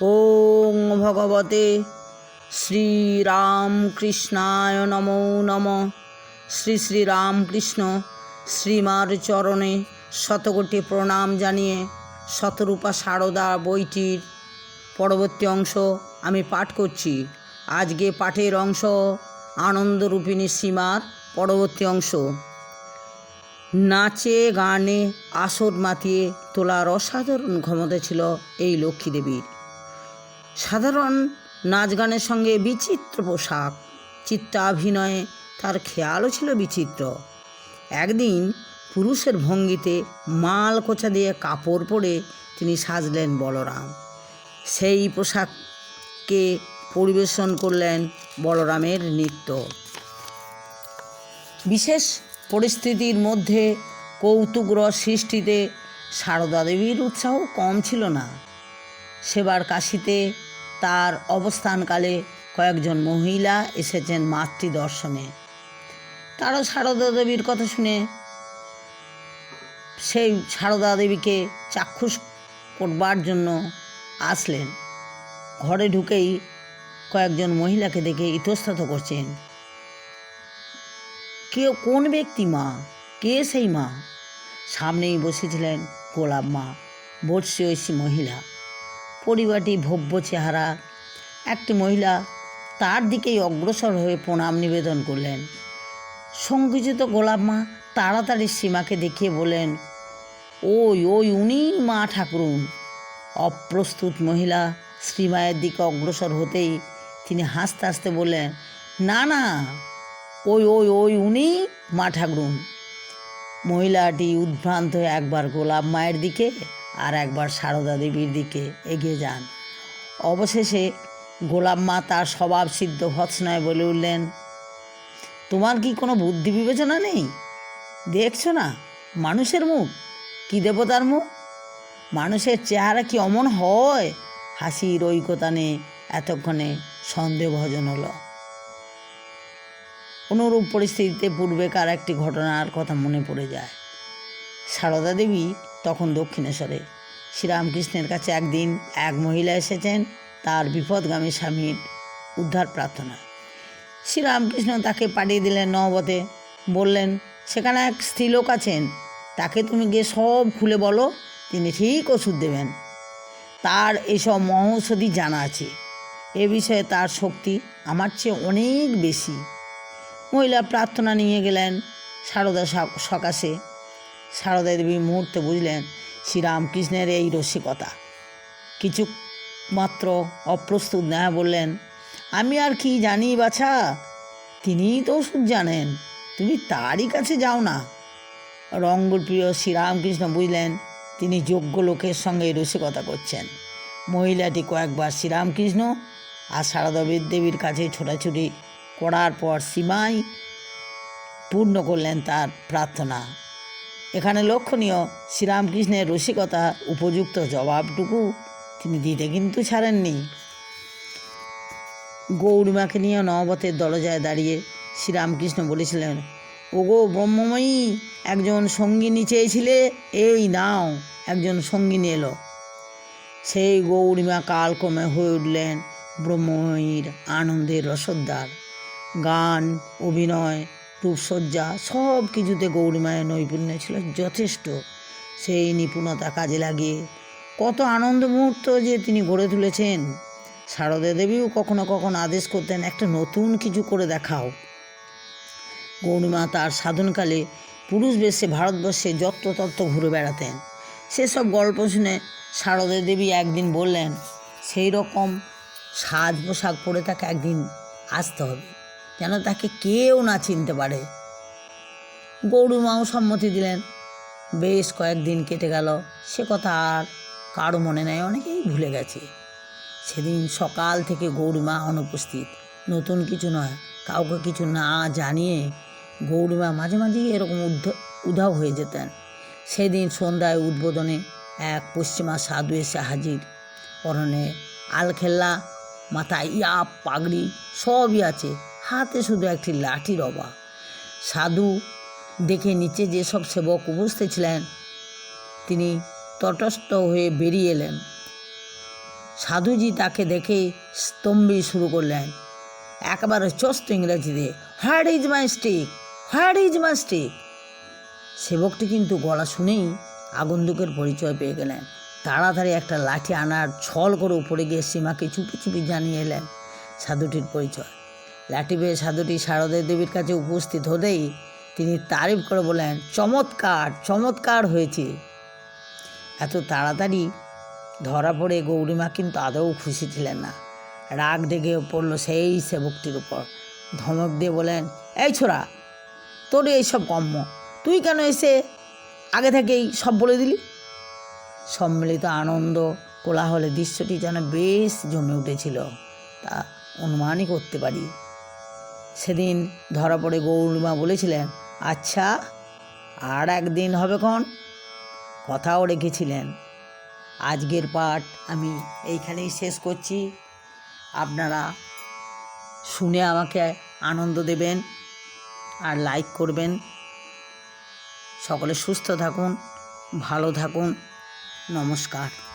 ওং ভগবতে শ্রীরামকৃষ্ণায় নমো নম। শ্রী শ্রী রামকৃষ্ণ শ্রীমার চরণে শতকোটি প্রণাম জানিয়ে শতরূপা সারদা বইটির পরবর্তী অংশ আমি পাঠ করছি। আজকে পাঠের অংশ আনন্দরূপিণী সীমার পরবর্তী অংশ। নাচে গানে আসর মাতিয়ে তোলার অসাধারণ ক্ষমতা ছিল এই লক্ষ্মী দেবীর। সাধারণ নাচ গানের সঙ্গে বিচিত্র পোশাক। চিত্তাভিনয়ে তার খেয়ালও ছিল বিচিত্র। একদিন পুরুষের ভঙ্গিতে মাল কোচা দিয়ে কাপড় পরে তিনি সাজলেন বলরাম। সেই পোশাককে পরিবেশন করলেন বলরামের নৃত্য। বিশেষ পরিস্থিতির মধ্যে কৌতুকরস সৃষ্টিতে সারদা দেবীর উৎসাহ কম ছিল না। সেবার কাশিতে তার অবস্থানকালে কয়েকজন মহিলা এসেছেন মাতৃ দর্শনে তারা সারদা দেবীর কথা শুনে সেই সারদা দেবীকে চাক্ষুষ করবার জন্য আসলেন। ঘরে ঢুকেই কয়েকজন মহিলাকে দেখে ইতস্তত করছেন। কে, কোন ব্যক্তি মা? কে সেই মা? সামনেই বসেছিলেন গোলাপ মা বর্ষী ঐশী মহিলা। পরিবারটি ভব্য চেহারা। একটি মহিলা তার দিকেই অগ্রসর হয়ে প্রণাম নিবেদন করলেন। সংকুচিত গোলাপ মা তাড়াতাড়ি সীমাকে দেখিয়ে বলেন ওই ওই, উনি মা ঠাকুরুন। অপ্রস্তুত মহিলা শ্রীমায়ের দিকে অগ্রসর হতেই তিনি হাসতে হাসতে বললেন, না না, ওই ওই ওই, উনি মা ঠাকুরুন। মহিলাটি উদ্ভ্রান্ত হয়ে একবার গোলাপ মায়ের দিকে আর একবার সারদা দেবীর দিকে এগিয়ে যান। অবশেষে গোলাপ মা তার স্বভাব সিদ্ধ ভৎসনায় বলে উঠলেন, তোমার কি কোনো বুদ্ধি বিবেচনা নেই? দেখছ না, মানুষের মুখ, কি দেবতার মুখ? মানুষের চেহারা কি অমন হয়? হাসির ঐকতা নেই এতক্ষণে সন্দেহভজন হলো। অনুরূপ পরিস্থিতিতে পূর্বেকার একটি ঘটনার কথা মনে পড়ে যায়। সারদা দেবী তখন দক্ষিণেশ্বরে। শ্রীরামকৃষ্ণের কাছে একদিন এক মহিলা এসেছেন, তার বিপদগামী স্বামীর উদ্ধার প্রার্থনা শ্রীরামকৃষ্ণ তাকে পাঠিয়ে দিলেন নবতে বললেন, সেখানে এক স্ত্রীলোক আছেন, তাকে তুমি গিয়ে সব খুলে বলো, তিনি ঠিক ওষুধ দেবেন। তার এসব মহৌষধি জানা আছে। এ বিষয়ে তার শক্তি আমার চেয়ে অনেক বেশি। মহিলা প্রার্থনা নিয়ে গেলেন, সারদা সকাশে। সারদা দেবী মুহূর্তে বুঝলেন শ্রীরামকৃষ্ণের এই রসিকতা। কিছু মাত্র অপ্রস্তুত নেহা বললেন, আমি আর কি জানি বাছা? তিনিই তো ওষুধ জানেন, তুমি তারই কাছে যাও না। রঙ্গপ্রিয় শ্রীরামকৃষ্ণ বুঝলেন, তিনি যোগ্য লোকের সঙ্গে রসিকতা করছেন। মহিলাটি কয়েকবার শ্রীরামকৃষ্ণ আর সারদা দেবীর কাছে ছোটাছুটি করার পর সীমাই পূর্ণ করলেন তার প্রার্থনা। এখানে লক্ষণীয় শ্রীরামকৃষ্ণের রসিকতা উপযুক্ত জবাবটুকু তিনি দিতে কিন্তু ছাড়েননি। গৌরীমাকে নিয়ে নবতের দরজায় দাঁড়িয়ে শ্রীরামকৃষ্ণ বলেছিলেন, ওগো ব্রহ্মময়ী, একজন সঙ্গিনী চেয়েছিলে, এই নাও, একজন সঙ্গিনী এলো। সেই গৌরীমা কালক্রমে হয়ে উঠলেন ব্রহ্মময়ীর আনন্দের রসদ্দার গান, অভিনয় রূপসজ্জা সব কিছুতে গৌরীমায়ের নৈপুণ্য ছিল যথেষ্ট। সেই নিপুণতা কাজে লাগিয়ে কত আনন্দ মুহূর্ত যে তিনি গড়ে তুলেছেন। শারদা দেবীও কখনো কখনো আদেশ করতেন, একটা নতুন কিছু করে দেখাও। গৌরীমা তার সাধনকালে পুরুষ বেশে ভারতবর্ষে যত্রতত্ত্ব ঘুরে বেড়াতেন। সেসব গল্প শুনে সারদা দেবী একদিন বললেন, সেই রকম সাজ পোশাক পরে তাকে একদিন আসতে হবে। যেন তাকে কেউ না চিনতে পারে। গৌরীমাও সম্মতি দিলেন। বেশ কয়েকদিন কেটে গেল। সে কথা আর কারও মনে নেয় অনেকেই ভুলে গেছে। সেদিন সকাল থেকে গৌরীমা অনুপস্থিত। নতুন কিছু নয়। কাউকে কিছু না জানিয়ে গৌরমা মাঝে মাঝেই এরকম উধাও হয়ে যেতেন। সেদিন সন্ধ্যায় উদ্বোধনে এক পশ্চিমা সাধু এসে হাজির। পরনে আলখেল্লা, মাথায় ইয়া পাগড়ি, সবই আছে। হাতে শুধু একটি লাঠির অবা সাধু দেখে নিচে যেসব সেবক উপস্থিত তিনি তটস্থ হয়ে বেরিয়ে এলেন। সাধুজি তাকে দেখে স্তম্ভি শুরু করলেন। একেবারে চস্ত ইংরেজিতে what is my stick what is my stick সেবকটি কিন্তু গলা শুনেই আগন্তুকের পরিচয় পেয়ে গেলেন। তাড়াতাড়ি একটা লাঠি আনার ছল করে উপরে গিয়ে সীমাকে চুপি চুপি জানিয়ে এলেন সাধুটির পরিচয়। লাঠি সাধুটি শারদে দেবীর কাছে উপস্থিত হতেই তিনি তারিফ করে বলেন চমৎকার চমৎকার হয়েছে। এত তাড়াতাড়ি ধরা পড়ে গৌরীমা কিন্তু আদৌ খুশি ছিলেন না। রাগ ডেকে পড়ল সেই সেবকটির উপর। ধমক দিয়ে বলেন এই ছোড়া, তোর এইসব কম্য তুই কেন এসে আগে থেকেই সব বলে দিলি? সম্মিলিত আনন্দ কোলাহলে দৃশ্যটি যেন বেশ জমে উঠেছিল, তা অনুমানই করতে পারি। সেদিন ধরা পড়ে গৌরমা বলেছিলেন আচ্ছা আর একদিন হবে কন? কথাও রেখেছিলেন। আজকের পাঠ আমি এইখানেই শেষ করছি। আপনারা শুনে আমাকে আনন্দ দেবেন আর লাইক করবেন। সকলে সুস্থ থাকুন, ভালো থাকুন। নমস্কার।